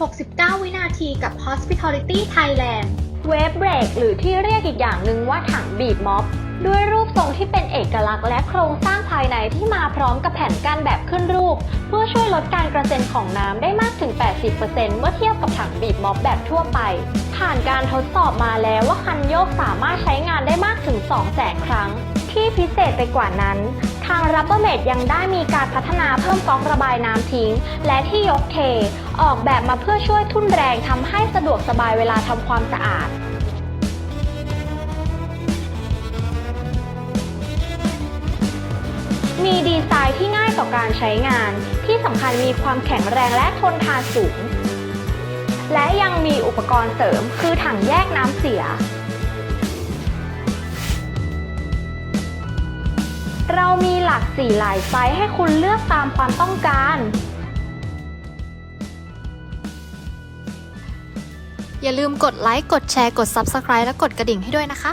69 วินาทีกับ Hospitality Thailand เวฟเบรกหรือที่เรียกอีกอย่างหนึ่งว่าถังบีบม็อบ ด้วยรูปทรงที่เป็นเอกลักษณ์และโครงสร้างภายในที่มาพร้อมกับแผ่นกั้นแบบขึ้นรูป เพื่อช่วยลดการกระเซ็นของน้ำได้มากถึง 80%เมื่อเทียบกับถังบีบม็อบแบบทั่วไป ผ่านการทดสอบมาแล้วว่าคันโยกสามารถใช้งานได้มากถึง2แสนครั้ง ที่พิเศษไปกว่านั้น ทาง Rubbermaid ยังได้มีการพัฒนาเพิ่มก๊อกระบายน้ำทิ้ง และที่ยกเท ออกแบบมาเพื่อช่วยทุ่นแรงทำให้สะดวกสบายเวลาทำความสะอาดมีดีไซน์ที่ง่ายต่อการใช้งาน ที่สำคัญมีความแข็งแรงและทนทานสูง และยังมีอุปกรณ์เสริมคือถังแยกน้ำเสีย เรามีหลากสีหลายไซส์ให้คุณเลือกตามความต้องการ อย่าลืมกดไลค์ กดแชร์ กด Subscribe และกดกระดิ่งให้ด้วยนะคะ